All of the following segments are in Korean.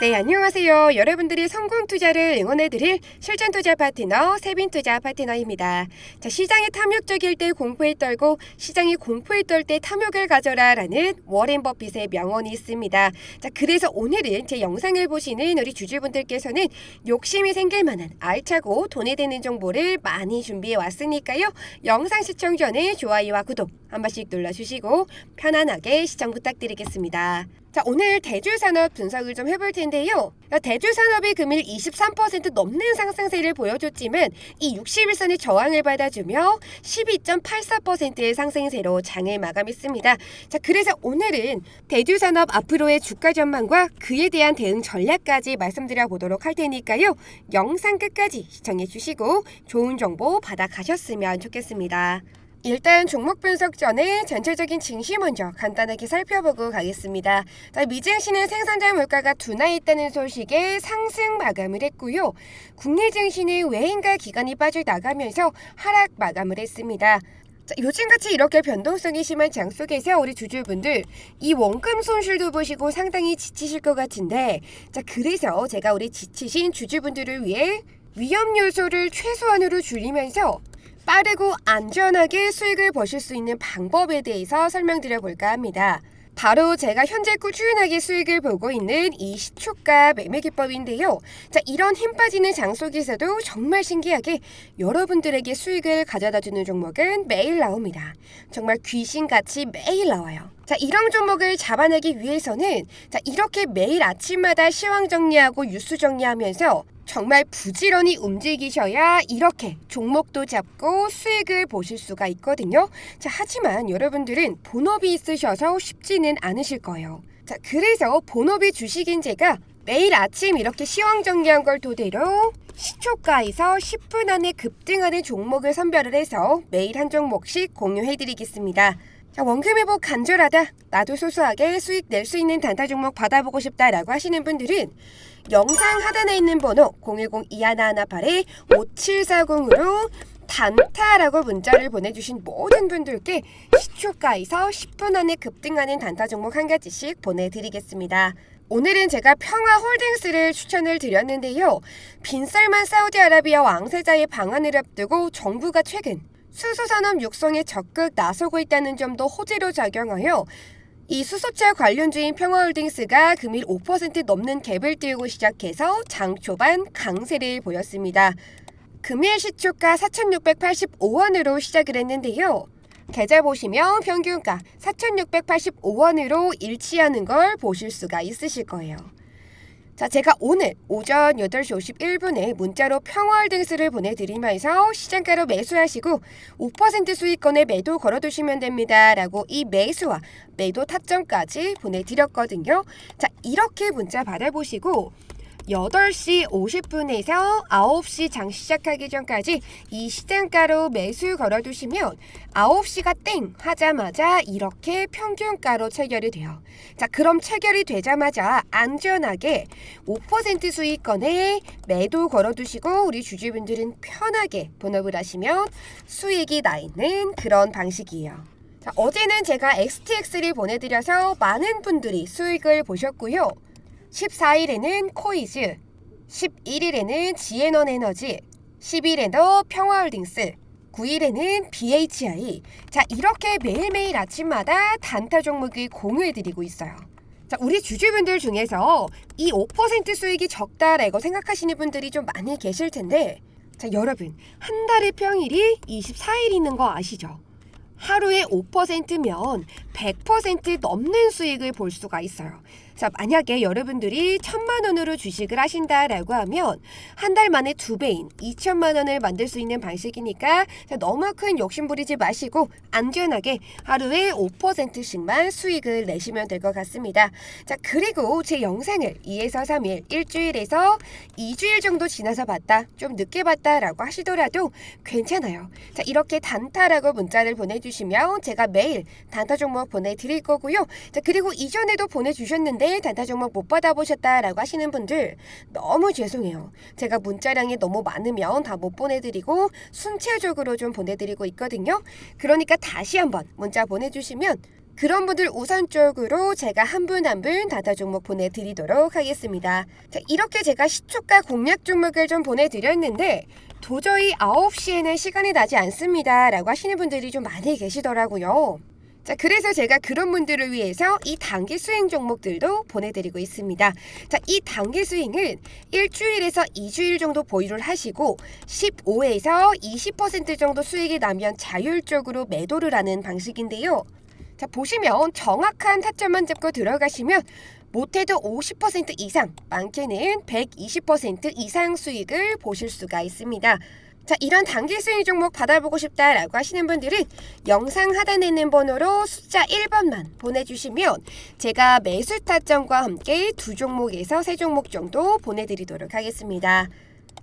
네, 안녕하세요. 여러분들이 성공 투자를 응원해드릴 실전 투자 파트너, 세빈 투자 파트너입니다. 자, 시장이 탐욕적일 때 공포에 떨고 시장이 공포에 떨 때 탐욕을 가져라 라는 워렌 버핏의 명언이 있습니다. 자, 그래서 오늘은 제 영상을 보시는 우리 주주분들께서는 욕심이 생길 만한 알차고 돈이 되는 정보를 많이 준비해 왔으니까요. 영상 시청 전에 좋아요와 구독 한 번씩 눌러주시고 편안하게 시청 부탁드리겠습니다. 자, 오늘 대주산업 분석을 좀 해볼 텐데요. 대주산업이 금일 23% 넘는 상승세를 보여줬지만 이 60일선의 저항을 받아주며 12.84%의 상승세로 장을 마감했습니다. 자, 그래서 오늘은 대주산업 앞으로의 주가 전망과 그에 대한 대응 전략까지 말씀드려 보도록 할 테니까요. 영상 끝까지 시청해 주시고 좋은 정보 받아 가셨으면 좋겠습니다. 일단 종목 분석 전에 전체적인 증시 먼저 간단하게 살펴보고 가겠습니다. 자, 미증시는 생산자 물가가 둔화했다는 소식에 상승 마감을 했고요. 국내 증시는 외인가 기관이 빠져나가면서 하락 마감을 했습니다. 자, 요즘같이 이렇게 변동성이 심한 장 속에서 우리 주주분들 이 원금 손실도 보시고 상당히 지치실 것 같은데 자 그래서 제가 우리 지치신 주주분들을 위해 위험 요소를 최소한으로 줄이면서 빠르고 안전하게 수익을 버실 수 있는 방법에 대해서 설명드려 볼까 합니다. 바로 제가 현재 꾸준하게 수익을 보고 있는 이 시초가 매매 기법인데요. 자, 이런 힘 빠지는 장 속에서도 정말 신기하게 여러분들에게 수익을 가져다 주는 종목은 매일 나옵니다. 정말 귀신같이 매일 나와요. 자, 이런 종목을 잡아내기 위해서는 자, 이렇게 매일 아침마다 시황 정리하고 뉴스 정리하면서 정말 부지런히 움직이셔야 이렇게 종목도 잡고 수익을 보실 수가 있거든요. 자, 하지만 여러분들은 본업이 있으셔서 쉽지는 않으실 거예요. 자, 그래서 본업이 주식인 제가 매일 아침 이렇게 시황 정리한 걸 토대로 시초가에서 10분 안에 급등하는 종목을 선별을 해서 매일 한 종목씩 공유해드리겠습니다. 자, 원금 회복 간절하다. 나도 소소하게 수익 낼 수 있는 단타 종목 받아보고 싶다라고 하시는 분들은 영상 하단에 있는 번호 010-2118-5740으로 단타라고 문자를 보내주신 모든 분들께 시초가에서 10분 안에 급등하는 단타 종목 한 가지씩 보내드리겠습니다. 오늘은 제가 평화 홀딩스를 추천을 드렸는데요. 빈쌀만 사우디아라비아 왕세자의 방한을 앞두고 정부가 최근 수소산업 육성에 적극 나서고 있다는 점도 호재로 작용하여 이 수소차 관련주인 평화홀딩스가 금일 5% 넘는 갭을 띄우고 시작해서 장 초반 강세를 보였습니다. 금일 시초가 4,685원으로 시작을 했는데요. 계좌 보시면 평균가 4,685원으로 일치하는 걸 보실 수가 있으실 거예요. 자, 제가 오늘 오전 8시 51분에 문자로 평화홀딩스를 보내드리면서 시장가로 매수하시고 5% 수익권에 매도 걸어두시면 됩니다. 라고 이 매수와 매도 타점까지 보내드렸거든요. 자, 이렇게 문자 받아보시고 8시 50분에서 9시 장 시작하기 전까지 이 시장가로 매수 걸어두시면 9시가 땡 하자마자 이렇게 평균가로 체결이 돼요. 자, 그럼 체결이 되자마자 안전하게 5% 수익권에 매도 걸어두시고 우리 주주분들은 편하게 본업을 하시면 수익이 나 있는 그런 방식이에요. 자, 어제는 제가 XTX를 보내드려서 많은 분들이 수익을 보셨고요. 14일에는 코이즈, 11일에는 지에넌 에너지, 10일에는 평화홀딩스, 9일에는 BHI. 자, 이렇게 매일매일 아침마다 단타 종목을 공유해드리고 있어요. 자, 우리 주주분들 중에서 이 5% 수익이 적다라고 생각하시는 분들이 좀 많이 계실 텐데, 자, 여러분, 한 달의 평일이 24일 있는 거 아시죠? 하루에 5%면 100% 넘는 수익을 볼 수가 있어요. 자, 만약에 여러분들이 천만 원으로 주식을 하신다라고 하면 한 달 만에 두 배인 2천만 원을 만들 수 있는 방식이니까 자, 너무 큰 욕심 부리지 마시고 안전하게 하루에 5%씩만 수익을 내시면 될 것 같습니다. 자, 그리고 제 영상을 2에서 3일, 일주일에서 2주일 정도 지나서 봤다, 좀 늦게 봤다라고 하시더라도 괜찮아요. 자, 이렇게 단타라고 문자를 보내주시면 제가 매일 단타 종목 보내드릴 거고요. 자, 그리고 이전에도 보내주셨는데 단타 종목 못 받아보셨다라고 하시는 분들 너무 죄송해요. 제가 문자량이 너무 많으면 다 못 보내드리고 순차적으로 좀 보내드리고 있거든요. 그러니까 다시 한번 문자 보내주시면 그런 분들 우선적으로 제가 한 분 한 분 다타 종목 보내드리도록 하겠습니다. 자, 이렇게 제가 시초가 공략 종목을 좀 보내드렸는데 도저히 9시에는 시간이 나지 않습니다. 라고 하시는 분들이 좀 많이 계시더라고요. 자, 그래서 제가 그런 분들을 위해서 이 단기 수익 종목들도 보내드리고 있습니다. 자, 이 단기 수익은 일주일에서 2주일 정도 보유를 하시고 15에서 20% 정도 수익이 나면 자율적으로 매도를 하는 방식인데요. 자, 보시면 정확한 타점만 잡고 들어가시면 못해도 50% 이상, 많게는 120% 이상 수익을 보실 수가 있습니다. 자, 이런 단기 수익 종목 받아보고 싶다라고 하시는 분들은 영상 하단에 있는 번호로 숫자 1번만 보내주시면 제가 매수 타점과 함께 두 종목에서 세 종목 정도 보내드리도록 하겠습니다.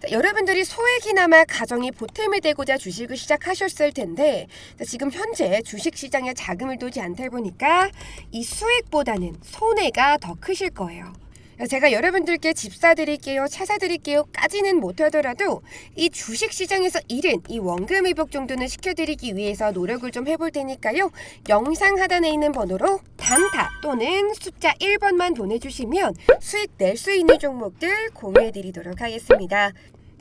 자, 여러분들이 소액이나마 가정이 보탬이 되고자 주식을 시작하셨을 텐데 자, 지금 현재 주식 시장에 자금을 두지 않다 보니까 이 수익보다는 손해가 더 크실 거예요. 제가 여러분들께 집 사드릴게요, 차 사드릴게요 까지는 못하더라도 이 주식 시장에서 잃은 이 원금 회복 정도는 시켜드리기 위해서 노력을 좀 해볼 테니까요. 영상 하단에 있는 번호로 단타 또는 숫자 1번만 보내주시면 수익 낼 수 있는 종목들 공유해드리도록 하겠습니다.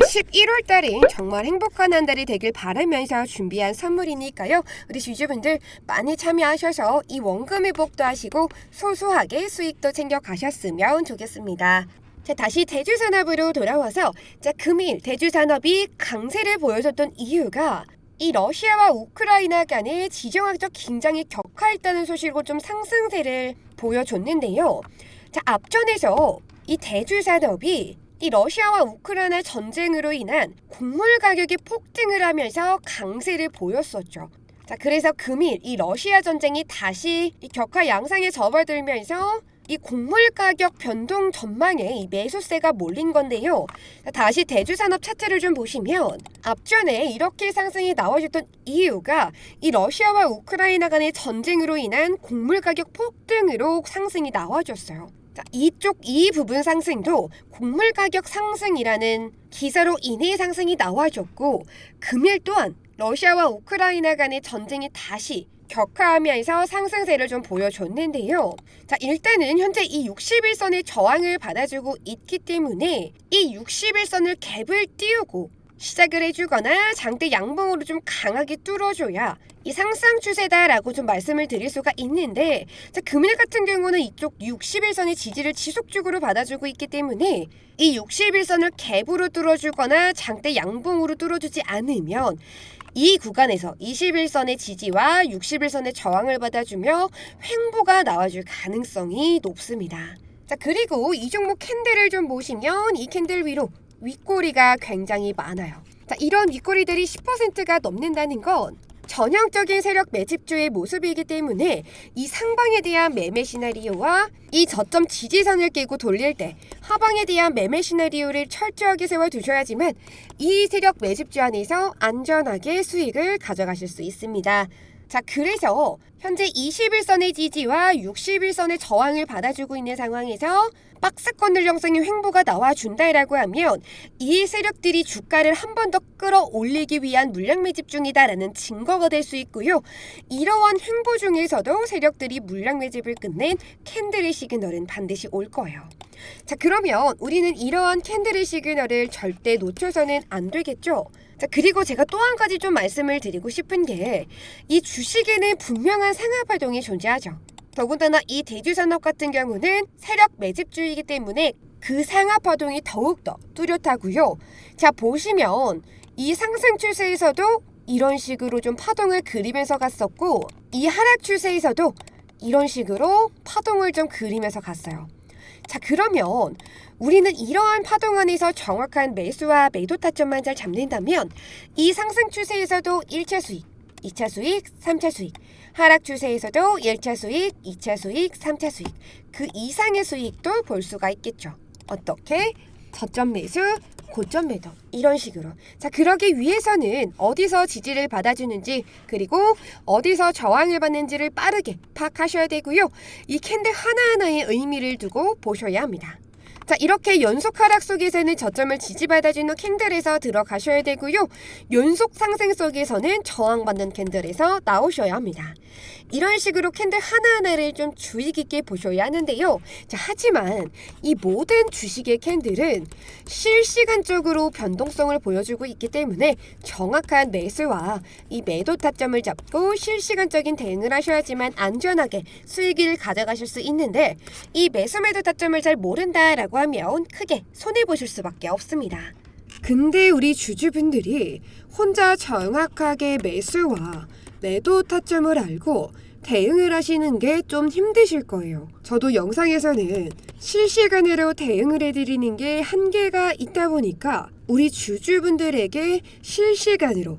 11월 달은 정말 행복한 한 달이 되길 바라면서 준비한 선물이니까요. 우리 주주분들 많이 참여하셔서 이 원금 회복도 하시고 소소하게 수익도 챙겨 가셨으면 좋겠습니다. 자, 다시 대주산업으로 돌아와서 자, 금일 대주산업이 강세를 보여줬던 이유가 이 러시아와 우크라이나 간의 지정학적 긴장이 격화했다는 소식으로 좀 상승세를 보여줬는데요. 자, 앞전에서 이 대주산업이 이 러시아와 우크라이나 전쟁으로 인한 곡물 가격이 폭등을 하면서 강세를 보였었죠. 자, 그래서 금일 이 러시아 전쟁이 다시 이 격화 양상에 접어들면서 이 곡물 가격 변동 전망에 이 매수세가 몰린 건데요. 자, 다시 대주산업 차트를 좀 보시면 앞전에 이렇게 상승이 나와줬던 이유가 이 러시아와 우크라이나 간의 전쟁으로 인한 곡물 가격 폭등으로 상승이 나와줬어요. 자, 이쪽 이 부분 상승도 곡물 가격 상승이라는 기사로 인해 상승이 나와줬고 금일 또한 러시아와 우크라이나 간의 전쟁이 다시 격화하면서 상승세를 좀 보여줬는데요. 자, 일단은 현재 이 61선의 저항을 받아주고 있기 때문에 이 61선을 갭을 띄우고 시작을 해주거나 장대 양봉으로 좀 강하게 뚫어줘야 이 상승 추세다라고 좀 말씀을 드릴 수가 있는데 자, 금일 같은 경우는 이쪽 61선의 지지를 지속적으로 받아주고 있기 때문에 이 61선을 갭으로 뚫어주거나 장대 양봉으로 뚫어주지 않으면 이 구간에서 21선의 지지와 61선의 저항을 받아주며 횡보가 나와줄 가능성이 높습니다. 자 그리고 이 종목 캔들을 좀 보시면 이 캔들 위로 윗꼬리가 굉장히 많아요. 자, 이런 윗꼬리들이 10%가 넘는다는 건 전형적인 세력 매집주의 모습이기 때문에 이 상방에 대한 매매 시나리오와 이 저점 지지선을 깨고 돌릴 때 하방에 대한 매매 시나리오를 철저하게 세워 두셔야지만 이 세력 매집주 안에서 안전하게 수익을 가져가실 수 있습니다. 자, 그래서 현재 21선의 지지와 61선의 저항을 받아주고 있는 상황에서 박스권들 형성의 횡보가 나와준다라고 하면 이 세력들이 주가를 한 번 더 끌어올리기 위한 물량 매집 중이다라는 증거가 될 수 있고요. 이러한 횡보 중에서도 세력들이 물량 매집을 끝낸 캔들의 시그널은 반드시 올 거예요. 자, 그러면 우리는 이러한 캔들의 시그널을 절대 놓쳐서는 안 되겠죠? 자, 그리고 제가 또 한 가지 좀 말씀을 드리고 싶은 게 이 주식에는 분명한 상하 파동이 존재하죠. 더군다나 이 대주 산업 같은 경우는 세력 매집주의이기 때문에 그 상하 파동이 더욱더 뚜렷하고요. 자, 보시면 이 상승 추세에서도 이런 식으로 좀 파동을 그리면서 갔었고 이 하락 추세에서도 이런 식으로 파동을 좀 그리면서 갔어요. 자, 그러면 우리는 이러한 파동 안에서 정확한 매수와 매도 타점만 잘 잡는다면 이 상승 추세에서도 1차 수익, 2차 수익, 3차 수익, 하락 추세에서도 1차 수익, 2차 수익, 3차 수익, 그 이상의 수익도 볼 수가 있겠죠. 어떻게? 저점 매수, 고점 매도 이런 식으로. 자 그러기 위해서는 어디서 지지를 받아주는지 그리고 어디서 저항을 받는지를 빠르게 파악하셔야 되고요. 이 캔들 하나하나의 의미를 두고 보셔야 합니다 자, 이렇게 연속 하락 속에서는 저점을 지지받아주는 캔들에서 들어가셔야 되고요. 연속 상승 속에서는 저항받는 캔들에서 나오셔야 합니다. 이런 식으로 캔들 하나하나를 좀 주의 깊게 보셔야 하는데요. 자, 하지만 이 모든 주식의 캔들은 실시간적으로 변동성을 보여주고 있기 때문에 정확한 매수와 이 매도 타점을 잡고 실시간적인 대응을 하셔야지만 안전하게 수익을 가져가실 수 있는데 이 매수 매도 타점을 잘 모른다라고 하면 크게 손해 보실 수밖에 없습니다. 근데 우리 주주분들이 혼자 정확하게 매수와 매도 타점을 알고 대응을 하시는 게 좀 힘드실 거예요. 저도 영상에서는 실시간으로 대응을 해드리는 게 한계가 있다 보니까 우리 주주분들에게 실시간으로